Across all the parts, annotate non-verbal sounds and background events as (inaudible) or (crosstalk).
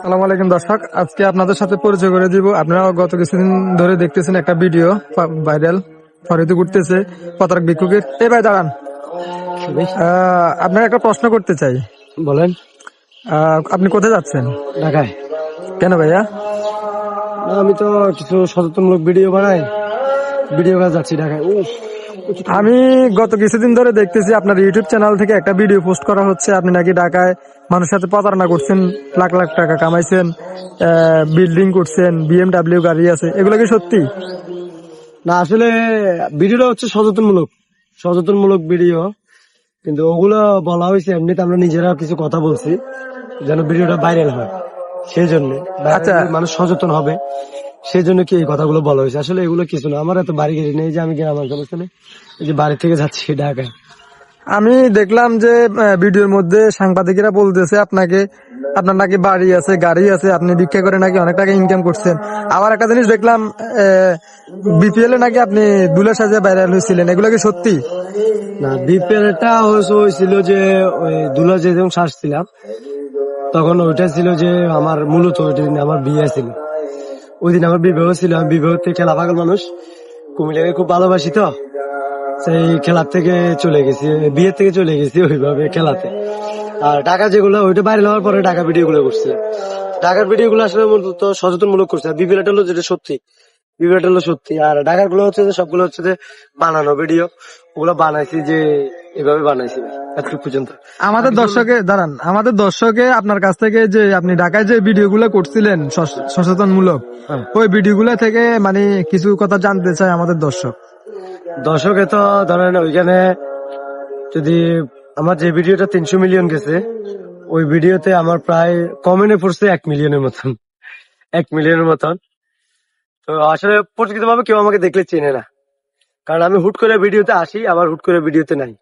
সালাম আলাইকুম দর্শক আজকে আপনাদের সাথে পরিচয় করে দিব। আপনারা গত কিছুদিন ধরে দেখতেছেন একটা ভিডিও ভাইরাল ফরিতে ঘুরতেছে পতারক ভিক্ষুকের এই ভাই দাঁড়ান। আপনার একটা প্রশ্ন করতে চাই। বলেন। আপনি কোথায় যাচ্ছেন? ঢাকায়। কেন ভাইয়া? আমি তো কিছু সচেতনমূলক ভিডিও বানাই। ভিডিও যাচ্ছি ঢাকায়। উফ, আমি গত কিছুদিন ধরে দেখতেছি আপনার ইউটিউব চ্যানেল থেকে একটা ভিডিও পোস্ট করা হচ্ছে। আপনি নাকি ঢাকায় মানুষের সাথে প্রতারণা করছেন লাখ লাখ টাকা কামাইছেন বিল্ডিং করছেন বিএমডাব্লিউ গাড়ি আছে। এগুলো কি সত্যি? না আসলে ভিডিওটা হচ্ছে সচেতনমূলক সচেতনমূলক ভিডিও। কিন্তু ওগুলো বলা হয়েছে এমনিতে আমরা নিজেরা কিছু কথা বলছি যেন ভিডিওটা ভাইরাল হয়। সেই জন্য আচ্ছা। মানুষ সচেতন হবে। সেই জন্য কি এই কথাগুলো বলা হয়েছে? আসলে এগুলো কিছু না। আমার এত বাড়ি গাড়ি নেই যে আমি গ্রাম অঞ্চলে চলে এই যে বাড়ি থেকে যাচ্ছি ঢাকায়। আমি দেখলাম যে ভিডিওর মধ্যে সাংবাদিকেরা বলতেছে আপনাকে আপনার নাকি বাড়ি আছে গাড়ি আছে আপনি ভিক্ষা করে নাকি অনেক টাকা ইনকাম করছেন। আবার একটা জিনিস দেখলাম বিপিএল এ নাকি আপনি দুলে সাজে ভাইরাল হয়েছিলেন। এগুলো কি সত্যি? না বিপিএলটা হয়েছিল যে ওই দুলা যেরকম শ্বাসছিলাম তখন ওইটা ছিল যে আমার মূলত ওইটা আমার বিয়ে ছিল। ওই দিন আমার বিবাহ ছিল, আমি বিবাহ থেকে খেলা পাগল মানুষ। কুমিল্লাকে খুব ভালোবাসি তো। সেই খেলার থেকে চলে গেছি, বিয়ের থেকে চলে গেছি ওইভাবে খেলাতে। আর ঢাকা যেগুলো, ওইটা বাইরে হওয়ার পরে ঢাকা ভিডিও গুলো করছে। ঢাকার ভিডিও গুলো আসলে মূলত সচেতনমূলক করছে, আর বিপিএলটা হলো যেটা সত্যি। বিপিএলটা হলো সত্যি। আর ঢাকারগুলো হচ্ছে যে সবগুলো হচ্ছে যে বানানো ভিডিও ওগুলো বানাইছি যে এভাবে বানাইছি। এতটুকু পর্যন্ত। আমাদের দর্শকে দাঁড়ান। আমাদের দর্শকে আপনার কাছ থেকে যে আপনি ঢাকায় যে ভিডিওগুলো করছিলেন সচ- সচেতনমূলক হ্যাঁ। ওই ভিডিওগুলো থেকে মানে কিছু কথা জানতে চায় আমাদের দর্শক। দর্শকে তো ধরেন ওইখানে যদি আমার যে ভিডিওটা তিনশো মিলিয়ন গেছে ওই ভিডিওতে আমার প্রায় কমেন্টে পড়ছে এক মিলিয়নের মতন। এক মিলিয়নের মতন। তো আসলে প্রকৃতভাবে কেউ আমাকে দেখলে চেনে না। কারণ আমি হুট করে ভিডিওতে আসি আবার হুট করে ভিডিওতে নাই।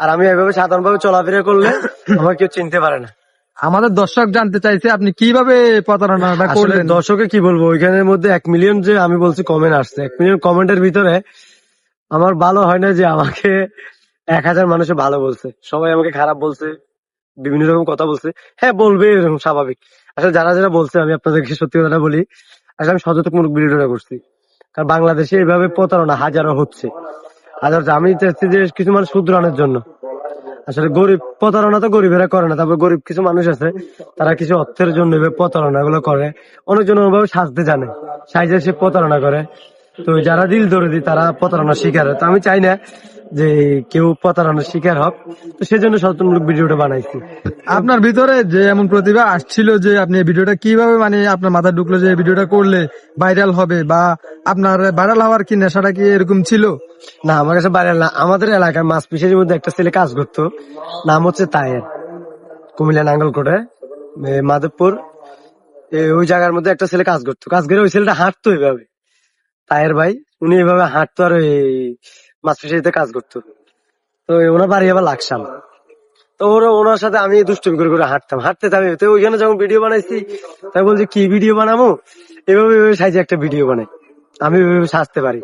আর আমি এভাবে সাধারণভাবে চলাফেরা করলে (coughs) আমাকে কেউ চিনতে পারে না। আমাদের দর্শক জানতে চাইছে আপনি কীভাবে প্রতারণাটা করলেন? দর্শকে কি বলব ওইখানের মধ্যে এক মিলিয়ন যে আমি বলছি কমেন্ট আসছে। এক মিলিয়ন কমেন্টের ভিতরে আমার ভালো হয় না যে আমাকে এক হাজার মানুষে ভালো বলছে। সবাই আমাকে খারাপ বলছে বিভিন্ন রকম কথা বলছে। হ্যাঁ বলবে এরকম স্বাভাবিক। আসলে যারা যারা বলছে আমি আপনাদেরকে সত্যি কথাটা বলি। আসলে আমি সচেতনমূলক ভিডিওটা করছি। কারণ বাংলাদেশে এইভাবে প্রতারণা হাজারো হচ্ছে। হাজার আমি চাচ্ছি যে কিছু মানুষ শুধরানোর জন্য। আসলে গরিব, প্রতারণা তো গরিবেরা করে না, তারপর গরিব কিছু মানুষ আছে, তারা কিছু অর্থের জন্য এভাবে প্রতারণা গুলো করে। অনেকজন ওভাবে সাজতে জানে, সাইজে সে প্রতারণা করে। তো যারা দিল ধরে দিই তারা প্রতারণা শিকার তো আমি চাই না যে কেউ প্রতারণার শিকার হোক তো সেজন্য সচেতনমূলক ভিডিওটা বানাইছি। আপনার ভিতরে যে এমন প্রতিভা আসছিল যে আপনি এই ভিডিওটা কীভাবে মানে আপনার মাথায় ঢুকলো যে ভিডিওটা করলে ভাইরাল হবে বা আপনার ভাইরাল হওয়ার কি নেশাটা কি এরকম ছিল? না আমার কাছে বাইরে না। আমাদের এলাকার মাছ পিসের মধ্যে একটা ছেলে কাজ করতো। নাম হচ্ছে তায়ের। কুমিল্লা নাঙ্গলকোটে মাধবপুর। ওই জায়গার মধ্যে একটা ছেলে কাজ করতো। কাজ করে ওই ছেলেটা হাঁটতো এইভাবে তায়ের ভাই উনি এভাবে হাঁটতো আর ওই কাজ করতো। তো ওনার বাড়ি আবার লাকসাম। তো ওরা ওনার সাথে আমি দুষ্টুমি করে করে হাঁটতাম। হাঁটতে থামি তো ওইখানে যখন ভিডিও বানাইছি তাই বলছে কি ভিডিও বানাবো এভাবে এভাবে সাইজে একটা ভিডিও বানাই। আমি এভাবে সাজতে পারি।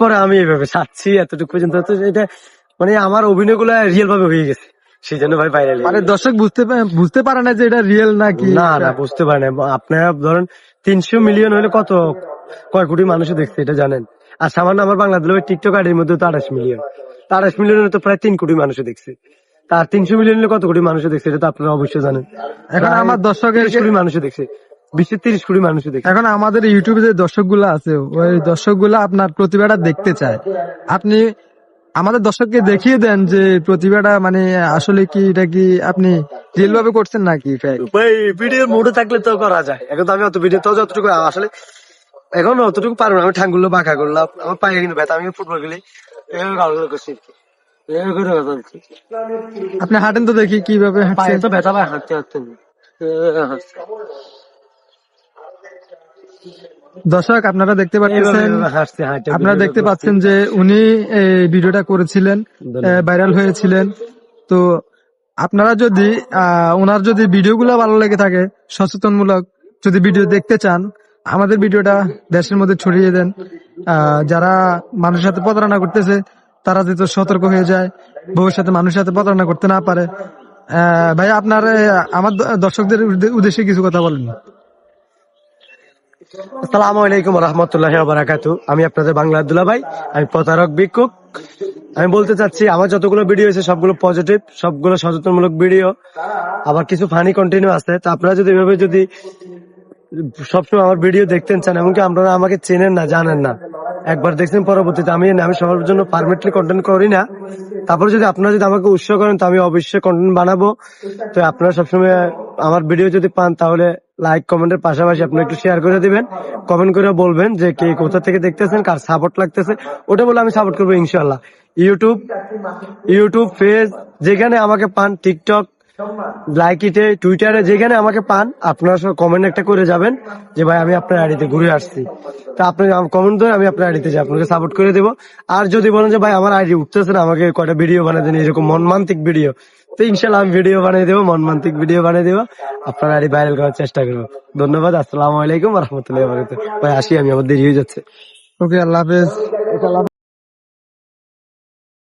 পরে আমি এভাবে সাজছি এতটুকু পর্যন্ত। তো এটা মানে আমার অভিনয়গুলো রিয়েল ভাবে হয়ে গেছে। সেই জন্য ভাই বাইরে মানে দর্শক বুঝতে বুঝতে পারে না যে এটা রিয়েল নাকি না না বুঝতে পারে না। আপনারা ধরেন তিনশো মিলিয়ন হলে কত কয় কোটি মানুষ দেখছে এটা জানেন। আর সামান্য আমার বাংলাদেশের টিকটক আইডির মধ্যে তো আঠাশ মিলিয়ন তো আঠাশ মিলিয়নের তো প্রায় তিন কোটি মানুষ দেখছে। তার তিনশো মিলিয়ন কত কোটি মানুষ দেখছে এটা তো আপনারা অবশ্যই জানেন। এখন আমার দর্শকের কোটি মানুষ দেখছে বিশ্বের তিরিশ কোটি মানুষ দেখছে। এখন আমাদের ইউটিউবে যে দর্শকগুলো আছে ওই দর্শকগুলো আপনার প্রতিভাটা দেখতে চায়। আপনি আমাদের দর্শককে দেখিয়ে দেন যে প্রতিভাটা মানে আসলে কি এটা কি আপনি রিয়েল ভাবে করছেন নাকি? ভাই ভিডিওর মোডে থাকলে তো করা যায়। এখন তো আমি অত ভিডিও তো যতটুকু আসলে এখন অতটুকু পারব না আমি ঠাঙ্গুলো বাঁকা করলাম আমার পায়ে কিন্তু ব্যথা আমি ফুটবল খেলি। করছি। আপনি হাঁটেন তো দেখি কীভাবে পায়ে তো ব্যথা পায় হাঁটতে হাঁটতে দর্শক আপনারা দেখতে পাচ্ছেন আপনারা দেখতে পাচ্ছেন যে উনি এই ভিডিওটা করেছিলেন। ভাইরাল হয়েছিলেন। তো আপনারা যদি আহ, ওনার যদি ভিডিওগুলো ভালো লেগে থাকে সচেতনমূলক যদি ভিডিও দেখতে চান আমাদের ভিডিওটা দেশের মধ্যে ছড়িয়ে দেন। যারা মানুষের সাথে প্রতারণা করতেছে, তারা যাতে সতর্ক হয়ে যায়, ভবিষ্যতে মানুষের সাথে প্রতারণা করতে না পারে। ভাই, আপনার আমার দর্শকদের উদ্দেশ্যে কিছু কথা বলেন। আসসালামু আলাইকুম রহমতুল্লাহ বারাকাতু আমি আপনাদের বাংলা আব্দুল্লাহ ভাই, আমি প্রতারক, ভিক্ষুক। আমি বলতে চাচ্ছি, আমার যতগুলো ভিডিও হয়েছে, সবগুলো পজিটিভ সবগুলো সচেতনমূলক ভিডিও। আবার কিছু ফানি কন্টিনিউ আছে, তো আপনারা যদি এভাবে যদি সবসময় আমার ভিডিও দেখতেন চান এমনকি আপনারা আমাকে চেনেন না, জানেন না। একবার দেখছেন পরবর্তীতে, আমি আমি সবার জন্য পারমিটলি কন্টেন্ট করি না। তারপরে যদি আপনারা যদি আমাকে উৎসাহ করেন, তো আমি অবশ্যই কন্টেন্ট বানাবো। তো আপনারা সবসময় আমার ভিডিও যদি পান, তাহলে লাইক কমেন্টের পাশাপাশি আপনি একটু শেয়ার করে দিবেন। কমেন্ট করে বলবেন যে কে কোথা থেকে দেখতেছেন, কার সাপোর্ট লাগতেছে। ওটা বলে আমি সাপোর্ট করব ইনশাল্লাহ ইউটিউব ইউটিউব ফেস যেখানে আমাকে পান টিকটক লাইকিতে টুইটারে যেখানে আমাকে পান আপনারা সব কমেন্ট একটা করে যাবেন যে ভাই আমি আপনার আইডিতে ঘুরে আসছি। তা আপনি কমেন্ট ধরে আমি আপনার আইডিতে যাই আপনাকে সাপোর্ট করে দেবো। আর যদি বলেন যে ভাই আমার আইডি উঠতেছে না আমাকে কয়টা ভিডিও বানিয়ে দেন? এরকম মনমান্তিক ভিডিও তো ইনশাল্লাহ আমি ভিডিও বানিয়ে দেবো মনমান্তিক ভিডিও বানিয়ে দেবো। আপনার আইডি ভাইরাল করার চেষ্টা করব। ধন্যবাদ আসসালামু আলাইকুম রহমতুল্লাহ ভাই আসি আমি আমার দেরি হয়ে যাচ্ছে। ওকে আল্লাহ হাফেজ।